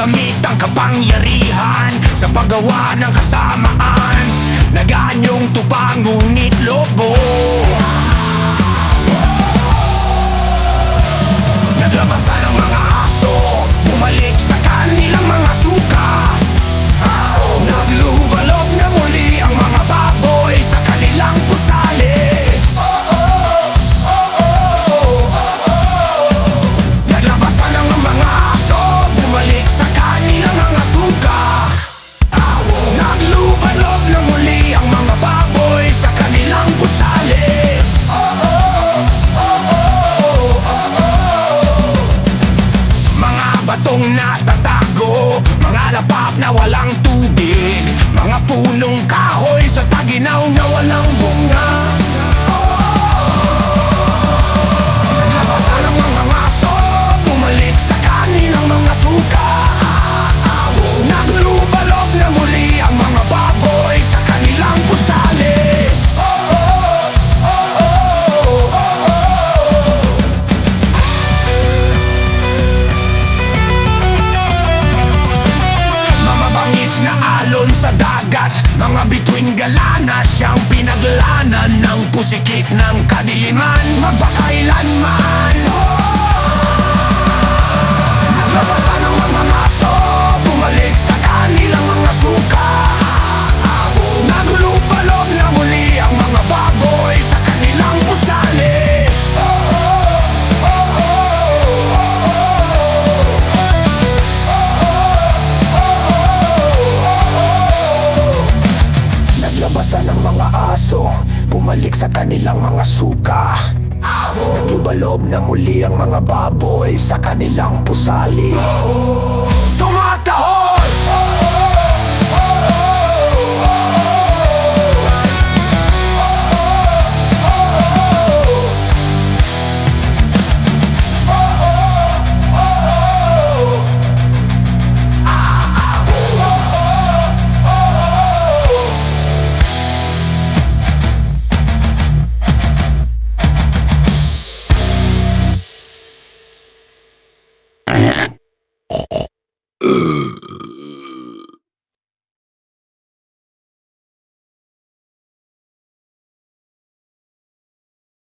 gamit ang kapangyarihan Sa paggawa ng kasamaan Naganyong tupang ngunit lobo na pub na walang tubig. sa dagat. Mga bituin galana Siyang pinaglanan ng pusikit ng kadiliman Magpakailanman aso Bumalik sa kanilang mga suka. Naglubalob na muli ang mga baboy sa kanilang pusali.